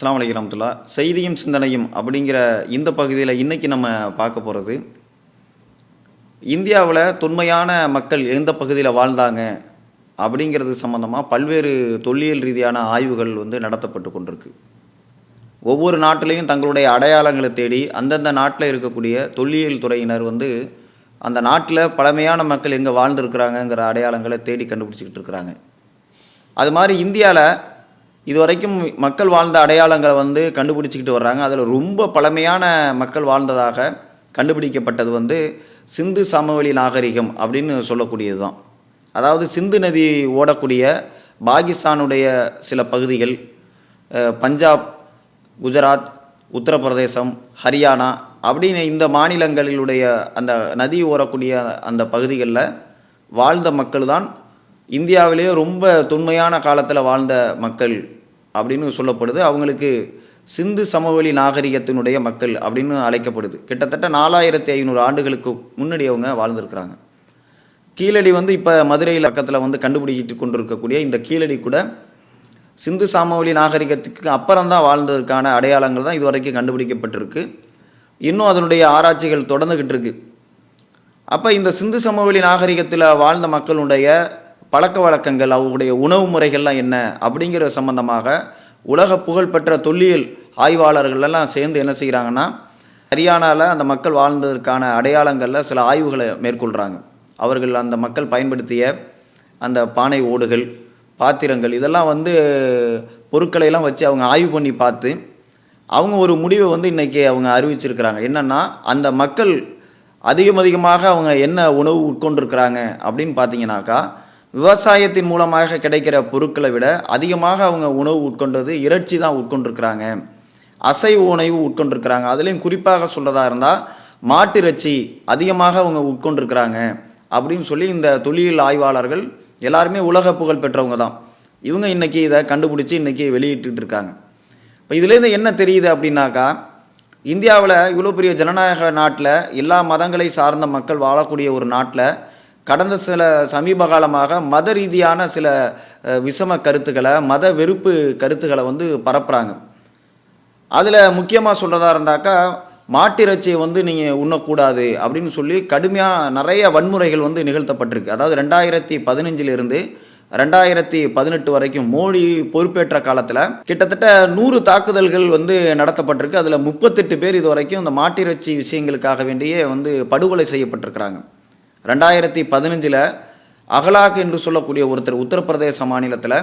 அஸ்லாம் அலைக்கும் ரமத்துல்லா செய்தியும் சிந்தனையும் அப்படிங்கிற இந்த பகுதியில் இன்றைக்கி நம்ம பார்க்க போகிறது இந்தியாவில் தொன்மையான மக்கள் எந்த பகுதியில் வாழ்ந்தாங்க அப்படிங்கிறது சம்மந்தமாக பல்வேறு தொல்லியல் ரீதியான ஆய்வுகள் வந்து நடத்தப்பட்டு கொண்டிருக்கு. ஒவ்வொரு நாட்டிலையும் தங்களுடைய அடையாளங்களை தேடி அந்தந்த நாட்டில் இருக்கக்கூடிய தொல்லியல் துறையினர் வந்து அந்த நாட்டில் பழமையான மக்கள் எங்கே வாழ்ந்துருக்கிறாங்கங்கிற அடையாளங்களை தேடி கண்டுபிடிச்சிக்கிட்டு இருக்கிறாங்க. அது மாதிரி இந்தியாவில் இதுவரைக்கும் மக்கள் வாழ்ந்த அடையாளங்களை வந்து கண்டுபிடிச்சிக்கிட்டு வர்றாங்க. அதில் ரொம்ப பழமையான மக்கள் வாழ்ந்ததாக கண்டுபிடிக்கப்பட்டது வந்து சிந்து சமவெளி நாகரிகம் அப்படின்னு சொல்லக்கூடியது தான் அதாவது சிந்து நதி ஓடக்கூடிய பாகிஸ்தானுடைய சில பகுதிகள் பஞ்சாப் குஜராத் உத்தரப்பிரதேசம் ஹரியானா அப்படின்னு இந்த மாநிலங்களிலுடைய அந்த நதி ஓரக்கூடிய அந்த பகுதிகளில் வாழ்ந்த மக்கள் தான் இந்தியாவிலேயே ரொம்ப தொன்மையான காலத்தில் வாழ்ந்த மக்கள் அப்படின்னு சொல்லப்படுது. அவங்களுக்கு சிந்து சமவெளி நாகரிகத்தினுடைய மக்கள் அப்படின்னு அழைக்கப்படுது. கிட்டத்தட்ட நாலாயிரத்தி ஐநூறு ஆண்டுகளுக்கு முன்னாடி அவங்க வாழ்ந்திருக்கிறாங்க. கீழடி வந்து இப்போ மதுரையில் பக்கத்தில் வந்து கண்டுபிடிக்கிட்டு கொண்டிருக்கக்கூடிய இந்த கீழடி கூட சிந்து சாமவெளி நாகரிகத்துக்கு அப்புறம் தான் வாழ்ந்ததற்கான அடையாளங்கள் தான் இதுவரைக்கும் கண்டுபிடிக்கப்பட்டிருக்கு. இன்னும் அதனுடைய ஆராய்ச்சிகள் தொடர்ந்துக்கிட்டு இருக்கு. அப்போ இந்த சிந்து சமவெளி நாகரிகத்தில் வாழ்ந்த மக்களுடைய பழக்க வழக்கங்கள் அவங்களுடைய உணவு முறைகள்லாம் என்ன அப்படிங்கிற சம்பந்தமாக உலக புகழ்பெற்ற தொல்லியல் ஆய்வாளர்கள் எல்லாம் சேர்ந்து என்ன செய்கிறாங்கன்னா ஹரியானாவில் அந்த மக்கள் வாழ்ந்ததற்கான அடையாளங்களில் சில ஆய்வுகளை மேற்கொள்கிறாங்க அவர்கள் அந்த மக்கள் பயன்படுத்திய அந்த பானை ஓடுகள் பாத்திரங்கள் இதெல்லாம் வந்து பொருட்களை எல்லாம் வச்சு அவங்க ஆய்வு பண்ணி பார்த்து அவங்க ஒரு முடிவை வந்து இன்றைக்கி அவங்க அறிவிச்சிருக்கிறாங்க. என்னென்னா அந்த மக்கள் அதிகம் அதிகமாக அவங்க என்ன உணவு உட்கொண்டிருக்கிறாங்க அப்படின்னு பார்த்தீங்கன்னாக்கா விவசாயத்தின் மூலமாக கிடைக்கிற பொருட்களை விட அதிகமாக அவங்க உணவு உட்கொண்டது இறைச்சி தான் உட்கொண்டிருக்கிறாங்க. அசைவ உணவு உட்கொண்டிருக்கிறாங்க. அதுலேயும் குறிப்பாக சொல்கிறதா இருந்தால் மாட்டிறைச்சி அதிகமாக அவங்க உட்கொண்டிருக்கிறாங்க அப்படின்னு சொல்லி இந்த தொழில் ஆய்வாளர்கள் எல்லாருமே உலக புகழ் பெற்றவங்க தான். இவங்க இன்றைக்கி இதை கண்டுபிடிச்சி இன்றைக்கி வெளியிட்டு இருக்காங்க. இப்போ இதுலேருந்து என்ன தெரியுது அப்படின்னாக்கா இந்தியாவில் இவ்வளோ பெரிய ஜனநாயக நாட்டில் எல்லா மதங்களை சார்ந்த மக்கள் வாழக்கூடிய ஒரு நாட்டில் கடந்த சில சமீப காலமாக மத ரீதியான சில விஷம கருத்துக்களை மத வெறுப்பு கருத்துக்களை வந்து பரப்புகிறாங்க அதில் முக்கியமாக சொல்கிறதா இருந்தாக்கா மாட்டிறைச்சியை வந்து நீங்கள் உண்ணக்கூடாது அப்படின்னு சொல்லி கடுமையாக நிறைய வன்முறைகள் வந்து நிகழ்த்தப்பட்டிருக்கு. அதாவது ரெண்டாயிரத்தி பதினஞ்சிலிருந்து ரெண்டாயிரத்தி பதினெட்டு வரைக்கும் மோடி பொறுப்பேற்ற காலத்தில் கிட்டத்தட்ட நூறு தாக்குதல்கள் வந்து நடத்தப்பட்டிருக்கு. அதில் முப்பத்தெட்டு பேர் இது வரைக்கும் இந்த மாட்டிறைச்சி விஷயங்களுக்காக வேண்டியே வந்து படுகொலை செய்யப்பட்டிருக்கிறாங்க. ரெண்டாயிரத்தி பதினஞ்சில் அகலாக் என்று சொல்லக்கூடிய ஒருத்தர் உத்தரப்பிரதேச மாநிலத்தில்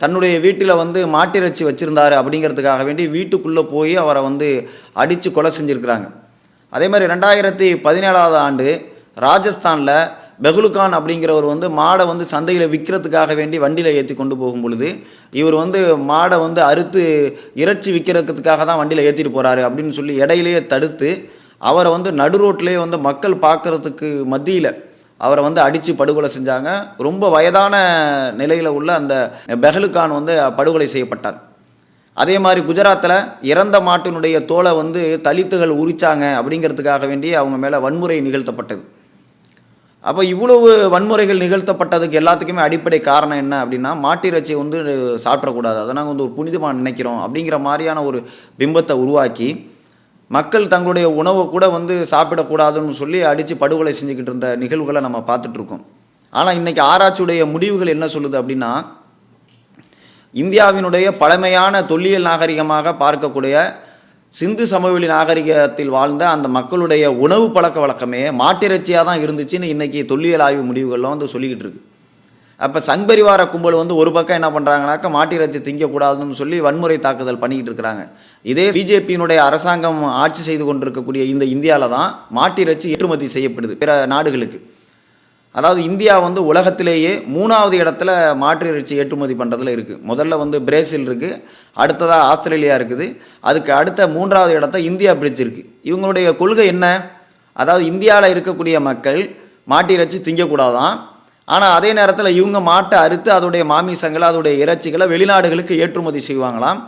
தன்னுடைய வீட்டில் வந்து மாட்டிறைச்சி வச்சுருந்தாரு அப்படிங்கிறதுக்காக வேண்டி வீட்டுக்குள்ளே போய் அவரை வந்து அடித்து கொலை செஞ்சுருக்கிறாங்க. அதே மாதிரி ரெண்டாயிரத்தி பதினேழாவது ஆண்டு ராஜஸ்தானில் பெகுலுகான் அப்படிங்கிறவர் வந்து மாடை வந்து சந்தையில் விற்கிறதுக்காக வேண்டி வண்டியில் ஏற்றி கொண்டு போகும் பொழுது இவர் வந்து மாடை வந்து அறுத்து இறைச்சி விற்கிறதுக்காக தான் வண்டியில் ஏற்றிட்டு போகிறாரு அப்படின்னு சொல்லி இடையிலேயே தடுத்து அவரை வந்து நடு ரோட்லேயே வந்து மக்கள் பார்க்கறதுக்கு மத்தியில் அவரை வந்து அடித்து படுகொலை செஞ்சாங்க. ரொம்ப வயதான நிலையில் உள்ள அந்த பெஹலுகான் வந்து படுகொலை செய்யப்பட்டார். அதே மாதிரி குஜராத்தில் இறந்த மாட்டினுடைய தோலை வந்து தலித்துகள் உரிச்சாங்க அப்படிங்கிறதுக்காக வேண்டி அவங்க மேலே வன்முறை நிகழ்த்தப்பட்டது. அப்போ இவ்வளவு வன்முறைகள் நிகழ்த்தப்பட்டதுக்கு எல்லாத்துக்குமே அடிப்படை காரணம் என்ன அப்படின்னா மாட்டிறைச்சியை வந்து சாப்பிடக்கூடாது. அதை நாங்கள் வந்து ஒரு புனிதமாக நினைக்கிறோம் அப்படிங்கிற மாதிரியான ஒரு பிம்பத்தை உருவாக்கி மக்கள் தங்களுடைய உணவை கூட வந்து சாப்பிடக்கூடாதுன்னு சொல்லி அடித்து படுகொலை செஞ்சுக்கிட்டு இருந்த நிகழ்வுகளை நம்ம பார்த்துட்ருக்கோம் ஆனால் இன்னைக்கு ஆராய்ச்சியுடைய முடிவுகள் என்ன சொல்லுது அப்படின்னா இந்தியாவினுடைய பழமையான தொல்லியல் நாகரிகமாக பார்க்கக்கூடிய சிந்து சமவெளி நாகரிகத்தில் வாழ்ந்த அந்த மக்களுடைய உணவு பழக்க வழக்கமே மாட்டிறைச்சியாக தான் இருந்துச்சுன்னு இன்னைக்கு தொல்லியல் ஆய்வு முடிவுகள்லாம் வந்து சொல்லிக்கிட்டு இருக்கு. அப்போ சங்பரிவார கும்பல் வந்து ஒரு பக்கம் என்ன பண்ணுறாங்கனாக்கா மாட்டிறைச்சி திங்கக்கூடாதுன்னு சொல்லி வன்முறை தாக்குதல் பண்ணிக்கிட்டு இருக்கிறாங்க. இதே பிஜேபியினுடைய அரசாங்கம் ஆட்சி செய்து கொண்டிருக்கக்கூடிய இந்த இந்தியாவில் தான் மாட்டிறைச்சி ஏற்றுமதி செய்யப்படுது பிற நாடுகளுக்கு. அதாவது இந்தியா வந்து உலகத்திலேயே மூணாவது இடத்துல மாற்று ஏற்றுமதி பண்ணுறதுல இருக்குது முதல்ல வந்து பிரேசில் இருக்குது அடுத்ததாக ஆஸ்திரேலியா இருக்குது அதுக்கு அடுத்த மூன்றாவது இடத்த இந்தியா பிரிட்ஜ் இருக்குது இவங்களுடைய கொள்கை என்ன? அதாவது இந்தியாவில் இருக்கக்கூடிய மக்கள் மாட்டிறச்சி திங்கக்கூடாதான் ஆனால் அதே நேரத்தில் இவங்க மாட்டை அறுத்து அதோடைய மாமிசங்களை அதோடைய இறைச்சிகளை வெளிநாடுகளுக்கு ஏற்றுமதி செய்வாங்களாம்.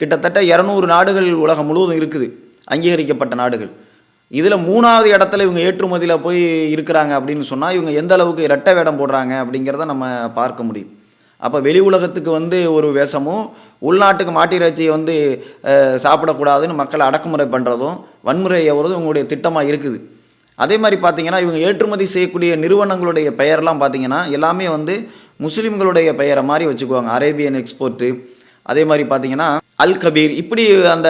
கிட்டத்தட்ட இரநூறு நாடுகள் உலகம் முழுவதும் இருக்குது அங்கீகரிக்கப்பட்ட நாடுகள். இதில் மூணாவது இடத்துல இவங்க ஏற்றுமதியில் போய் இருக்கிறாங்க அப்படின்னு சொன்னால் இவங்க எந்த அளவுக்கு இரட்டை வேடம் போடுறாங்க அப்படிங்கிறத நம்ம பார்க்க முடியும். அப்போ வெளி உலகத்துக்கு வந்து ஒரு வேஷமும் உள்நாட்டுக்கு மாட்டிறைச்சியை வந்து சாப்பிடக்கூடாதுன்னு மக்களை அடக்குமுறை பண்ணுறதும் வன்முறை ஏவுறதும் இவங்களுடைய திட்டமாக இருக்குது. அதே மாதிரி பார்த்தீங்கன்னா இவங்க ஏற்றுமதி செய்யக்கூடிய நிறுவனங்களுடைய பெயர்லாம் பார்த்தீங்கன்னா எல்லாமே வந்து முஸ்லீம்களுடைய பெயரை மாதிரி வச்சுக்குவாங்க. அரேபியன் எக்ஸ்போர்ட்டு அதே மாதிரி பார்த்தீங்கன்னா அல் கபீர் இப்படி அந்த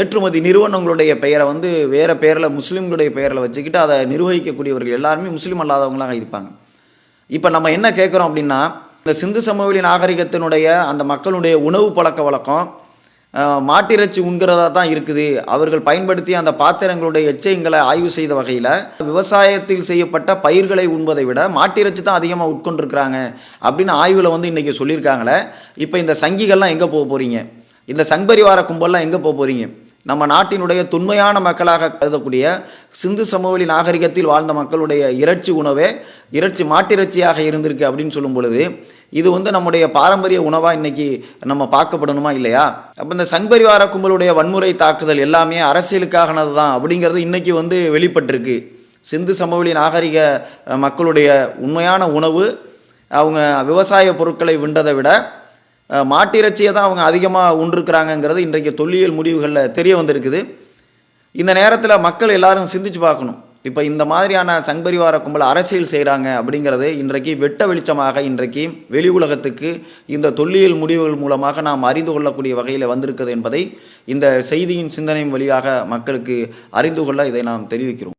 ஏற்றுமதி நிறுவனங்களுடைய பெயரை வந்து வேறு பெயரில் முஸ்லீம்களுடைய பெயரில் வச்சுக்கிட்டு அதை நிர்வகிக்கக்கூடியவர்கள் எல்லாருமே முஸ்லீம் அல்லாதவங்களாக இருப்பாங்க. இப்போ நம்ம என்ன கேட்குறோம் அப்படின்னா இந்த சிந்து சமவெளி நாகரிகத்தினுடைய அந்த மக்களுடைய உணவு பழக்க வழக்கம் மாட்டிறைச்சி உண்கிறதா தான் இருக்குது. அவர்கள் பயன்படுத்திய அந்த பாத்திரங்களுடைய எச்சயங்களை ஆய்வு செய்த வகையில் விவசாயத்தில் செய்யப்பட்ட பயிர்களை உண்பதை விட மாட்டிறைச்சி தான் அதிகமாக உட்கொண்டிருக்கிறாங்க அப்படின்னு ஆய்வில் வந்து இன்றைக்கி சொல்லியிருக்காங்களே. இப்போ இந்த சங்கிகள்லாம் எங்கே போக போகிறீங்க இந்த சங்பரிவார கும்பல்லாம் எங்கே போக போகிறீங்க நம்ம நாட்டினுடைய தொன்மையான மக்களாக கருதக்கூடிய சிந்து சமவெளி நாகரிகத்தில் வாழ்ந்த மக்களுடைய இறைச்சி உணவே இறைச்சி மாட்டிறைச்சியாக இருந்திருக்கு அப்படின்னு சொல்லும் பொழுது இது வந்து நம்முடைய பாரம்பரிய உணவாக இன்னைக்கு நம்ம பார்க்கப்படணுமா இல்லையா? அப்போ இந்த சங்பரிவார கும்பலுடைய வன்முறை தாக்குதல் எல்லாமே அரசியலுக்கானது தான் அப்படிங்கிறது இன்னைக்கு வந்து வெளிப்பட்டிருக்கு. சிந்து சமவெளி நாகரிக மக்களுடைய உண்மையான உணவு அவங்க விவசாய பொருட்களை விண்டதை விட மாட்டிறைச்சியை தான் அவங்க அதிகமாக உண்டிருக்கிறாங்கங்கிறது இன்றைக்கு தொல்லியல் முடிவுகளில் தெரிய வந்திருக்குது. இந்த நேரத்தில் மக்கள் எல்லாரும் சிந்திச்சு பார்க்கணும். இப்போ இந்த மாதிரியான சங்பரிவார கும்பல் அரசியல் செய்கிறாங்க அப்படிங்கிறது இன்றைக்கு வெட்ட வெளிச்சமாக இன்றைக்கு வெளி உலகத்துக்கு இந்த தொல்லியல் முடிவுகள் மூலமாக நாம் அறிந்து கொள்ளக்கூடிய வகையில் வந்திருக்கிறது என்பதை இந்த செய்தியின் சிந்தனையின் வழியாக மக்களுக்கு அறிந்து கொள்ள இதை நாம் தெரிவிக்கிறோம்.